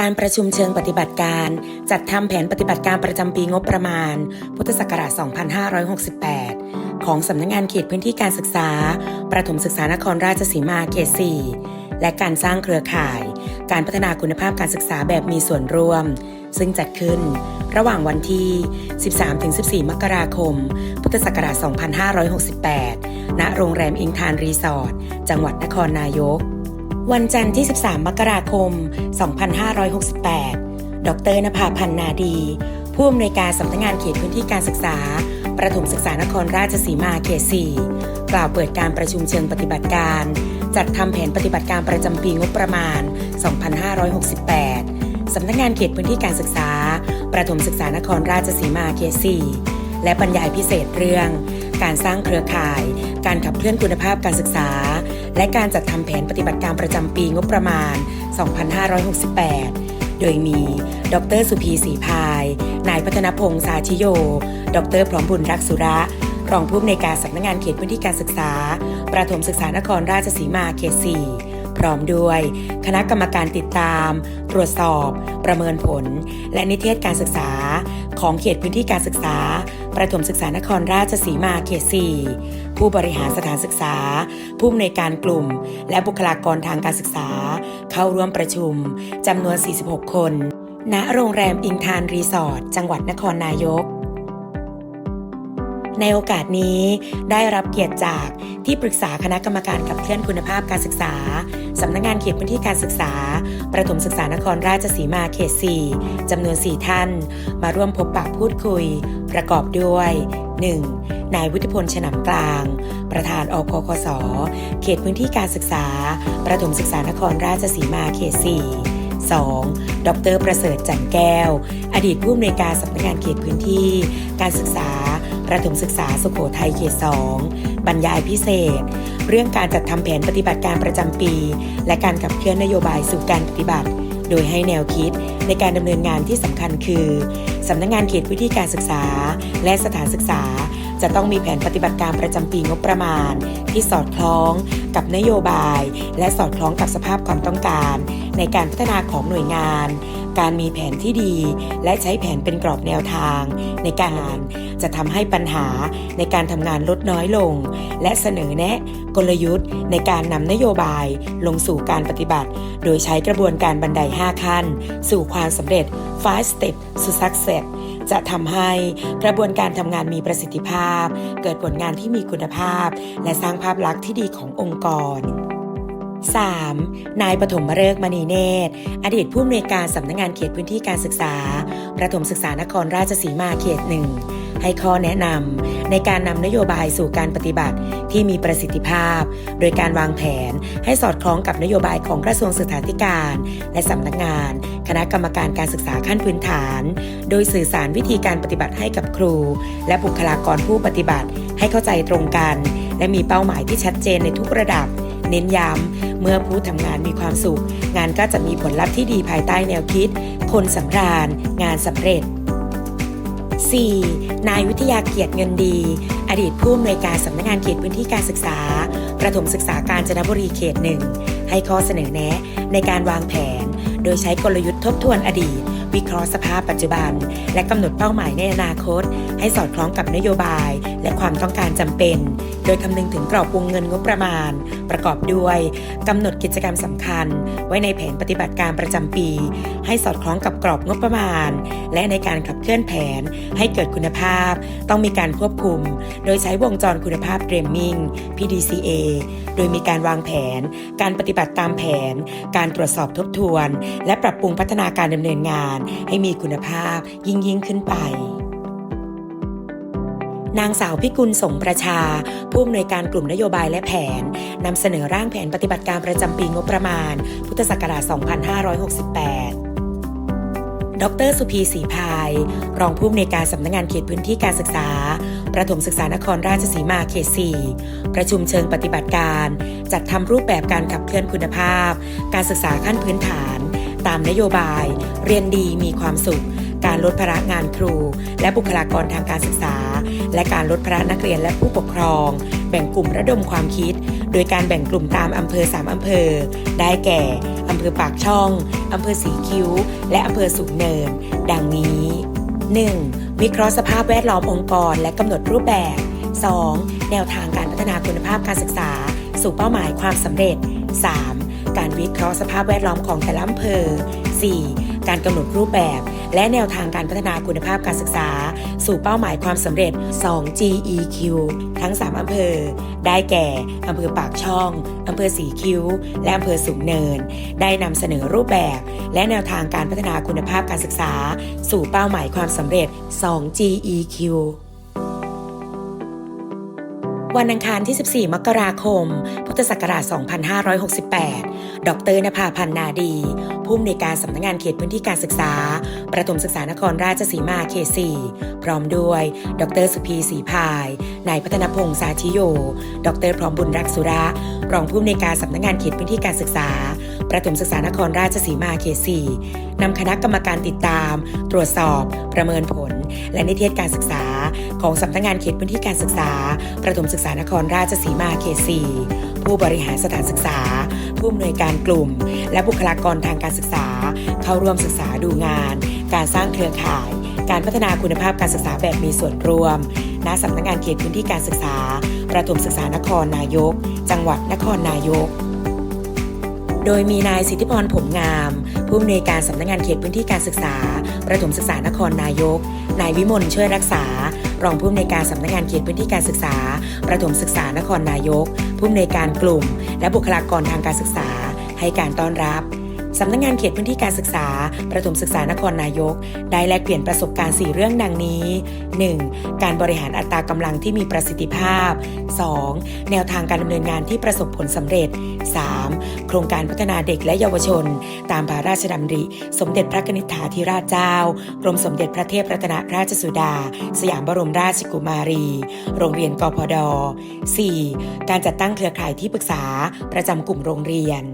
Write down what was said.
การประชุมเชิงปฏิบัติการ จัดทำแผนปฏิบัติการประจำปีงบประมาณ พุทธศักราช 2568 ของสำนักงงานเขตพื้นที่การศึกษา ประถมศึกษานครราชสีมาเขต 4 และการสร้างเครือข่าย การพัฒนาคุณภาพการศึกษาแบบมีส่วนร่วม ซึ่งจัดขึ้นระหว่างวันที่ 13-14 มกราคม พุทธศักราช 2568 ณ โรงแรมอิงทานรีสอร์ท จังหวัดนครนายก วันจันทร์ที่ 13 มกราคม 2568 ดรนภาพันธ์นาดี ผู้อำนวยการสำนักงานเขตพื้นที่การศึกษา ประถมศึกษานครราชสีมาเขต 4 กล่าวเปิดการประชุมเชิงปฏิบัติการ จัดทำแผนปฏิบัติการประจำปีงบประมาณ 2568 สำนักงานเขตพื้นที่การศึกษา ประถมศึกษานครราชสีมาเขต 4 และบรรยายพิเศษเรื่อง การสร้างเครือข่าย การขับเคลื่อนคุณภาพการศึกษา และการจัดทำแผนปฏิบัติการประจำปีงบประมาณ 2568 โดยมี ดรสุพีศรีพาย นายพัฒนพงษ์สาชิโย ดรพร้อมบุญรักสุระ รองผู้อำนวยการสำนักงานเขตพื้นที่การศึกษา ประถมศึกษานครราชสีมาเขต 4พร้อมด้วย คณะกรรมการติดตาม ตรวจสอบ ประเมินผล และนิเทศการศึกษา ของเขตพื้นที่การศึกษา ประถมศึกษานครราชสีมาเขต4ผู้บริหารสถานศึกษา ผู้อำนวยการกลุ่ม และบุคลากรทางการศึกษา เข้าร่วมประชุมจำนวน 46 คน ณ โรงแรมอิงทานรีสอร์ทจังหวัดนครนายก ในโอกาสนี้ได้รับเกียรติจากที่ปรึกษาคณะกรรมการขับเคลื่อนคุณภาพการศึกษา สำนักงานเขตพื้นที่การศึกษา ประถมศึกษานครราชสีมาเขต 4 จำนวน 4 ท่าน มาร่วมพบปะพูดคุย ประกอบด้วย 1. นายวุฒิพลฉนำกลาง ประธานอคคส เขตพื้นที่การศึกษา ประถมศึกษานครราชสีมาเขต 4 2. ดร ประเสริฐจันแก้ว อดีตผู้อำนวยการสำนักงานเขตพื้นที่ การศึกษา ประถมศึกษาสุโขทัยเขต2บรรยายพิเศษ เรื่องการจัดทำแผนปฏิบัติการประจำปี และการขับเคลื่อนนโยบายสู่การปฏิบัติ โดยให้แนวคิดในการดำเนินงานที่สำคัญคือสำนักงานเขตพื้นที่การศึกษา และสถานศึกษา จะต้องมีแผนปฏิบัติการประจำปีงบประมาณ ที่สอดคล้องกับนโยบาย และสอดคล้องกับสภาพความต้องการ ในการพัฒนาของหน่วยงาน การมีแผนที่ดี และใช้แผนเป็นกรอบแนวทาง ในการจะทำให้ปัญหาในการทำงานลดน้อยลง และเสนอแนะกลยุทธ์ในการนำนโยบายลงสู่การปฏิบัติ โดยใช้กระบวนการบันได 5 ขั้น สู่ความสำเร็จ 5 step to success จะทำให้กระบวนการทำงานมีประสิทธิภาพ เกิดผลงานที่มีคุณภาพ และสร้างภาพลักษณ์ที่ดีขององค์กร 3. นายปฐมฤกษ์มณีเนตร อดีตผู้อำนวยการสำนักงงานเขตพื้นที่การศึกษา ประถมศึกษานครราชสีมาเขตหนึ่งให้ข้อแนะนำในการนำนโยบายสู่การปฏิบัติที่มีประสิทธิภาพ โดยการวางแผนให้สอดคล้องกับนโยบายของกระทรวงศึกษาธิการ และสำนักงาน คณะกรรมการการศึกษาขั้นพื้นฐาน โดยสื่อสารวิธีการปฏิบัติให้กับครู และบุคลากรผู้ปฏิบัติให้เข้าใจตรงกัน และมีเป้าหมายที่ชัดเจนในทุกระดับ เน้นย้ำเมื่อผู้ทำงานมีความสุข งานก็จะมีผลลัพธ์ที่ดีภายใต้แนวคิด คนสำราญ งานสำเร็จ 4. นายวิทยาเกียรติเงินดี อดีตผู้อำนวยการสำนักงานเขตพื้นที่การศึกษา ประถมศึกษาการจนบุรีเขตหนึ่งให้ข้อเสนอแนะในการวางแผน โดยใช้กลยุทธ์ทบทวนอดีต วิเคราะห์สภาพปัจจุบัน และกำหนดเป้าหมายในอนาคต ให้สอดคล้องกับนโยบาย และความต้องการจำเป็น โดยคำนึงถึงกรอบวงเงินงบประมาณ ประกอบด้วยกำหนดกิจกรรมสำคัญ ไว้ในแผนปฏิบัติการประจำปี ให้สอดคล้องกับกรอบงบประมาณ และในการขับเคลื่อนแผน ให้เกิดคุณภาพ ต้องมีการควบคุม โดยใช้วงจรคุณภาพเรมมิง PDCA โดยมีการวางแผน การปฏิบัติตามแผน การตรวจสอบทบทวน และปรับปรุงพัฒนาการดำเนินงาน ให้มีคุณภาพยิ่งยิ่งขึ้นไป นางสาวพิกุลสงประชา ผู้อำนวยการกลุ่มนโยบายและแผนนำเสนอร่างแผนปฏิบัติการประจำปีงบประมาณ พุทธศักราช 2568ดรสุพีศรีพาย รองผู้อำนวยการสำนักงานเขตพื้นที่การศึกษา ประถมศึกษานครราชสีมาเขต 4 ประชุมเชิงปฏิบัติการ จัดทำรูปแบบการขับเคลื่อนคุณภาพ การศึกษาขั้นพื้นฐาน ตามนโยบาย เรียนดีมีความสุข การลดภาระงานครู และบุคลากรทางการศึกษา และการลดภาระนักเรียนและผู้ปกครอง แบ่งกลุ่มระดมความคิด โดยการแบ่งกลุ่มตามอำเภอ 3 อำเภอ ได้แก่อำเภอปากช่องอำเภอสีคิ้ว และอำเภอสุกเนิน ดังนี้ 1. วิเคราะห์สภาพแวดล้อมองค์กร และกำหนดรูปแบบ 2. แนวทางการพัฒนาคุณภาพการศึกษา สู่เป้าหมายความสำเร็จ 3. การวิเคราะห์สภาพแวดล้อมของแต่ละอำเภอ 4. การกำหนดรูปแบบ และแนวทางการพัฒนาคุณภาพการศึกษา สู่เป้าหมายความสำเร็จ 2 GEQ ทั้ง 3 อำเภอ ได้แก่ อำเภอปากช่อง อำเภอสีคิ้ว และอำเภอสูงเนิน ได้นำเสนอรูปแบบ และแนวทางการพัฒนาคุณภาพการศึกษา สู่เป้าหมายความสำเร็จ 2 GEQ วันอังคารที่ 14 มกราคม พุทธศักราช 2568 ดรนภาพันนาดี ผู้อำนวยการสำนักงานเขตพื้นที่การศึกษา ประถมศึกษานครราชสีมาเขต4พร้อมด้วย ดรสุพีศรีพาย นายพัฒนพงษ์สาธิโย ดรพร้อมบุญรักสุระ รองผู้อำนวยการสำนักงานเขตพื้นที่การศึกษา ประถมศึกษานครราชสีมาเขต4นำคณะกรรมการติดตาม ตรวจสอบ ประเมินผล และนิเทศการศึกษา ของสำนักงานเขตพื้นที่การศึกษา ประถมศึกษานครราชสีมาเขต4ผู้บริหารสถานศึกษา ผู้อำนวยการกลุ่ม และบุคลากรทางการศึกษา เข้าร่วมศึกษาดูงาน การสร้างเครือข่าย การพัฒนาคุณภาพการศึกษาแบบมีส่วนร่วมณสำนักงานเขตพื้นที่การศึกษา ประถมศึกษานครนายก จังหวัดนครนายก โดยมีนายสิทธิพรผมงาม ผู้อำนวยการสำนักงานเขตพื้นที่การศึกษา ประถมศึกษานครนายก นายวิมลช่วยรักษา รองผู้อำนวยการสำนักงานเขตพื้นที่การศึกษา ประถมศึกษานครนายก ผู้อำนวยการกลุ่ม และบุคลากรทางการศึกษา ให้การต้อนรับ สำนักงานเขตพื้นที่การศึกษา ประถมศึกษานครนายก ได้แลกเปลี่ยนประสบการณ์ 4 เรื่องดังนี้ 1. การบริหารอัตรากำลังที่มีประสิทธิภาพ 2. แนวทางการดำเนินงานที่ประสบผลสำเร็จ 3. โครงการพัฒนาเด็กและเยาวชน ตามพระราชดำริ สมเด็จพระนิษฐาธิราชเจ้า กรมสมเด็จพระเทพรัตนราชสุดา สยามบรมราชกุมารี โรงเรียนกพด 4. การจัดตั้งเครือข่ายที่ปรึกษาประจำกลุ่มโรงเรียน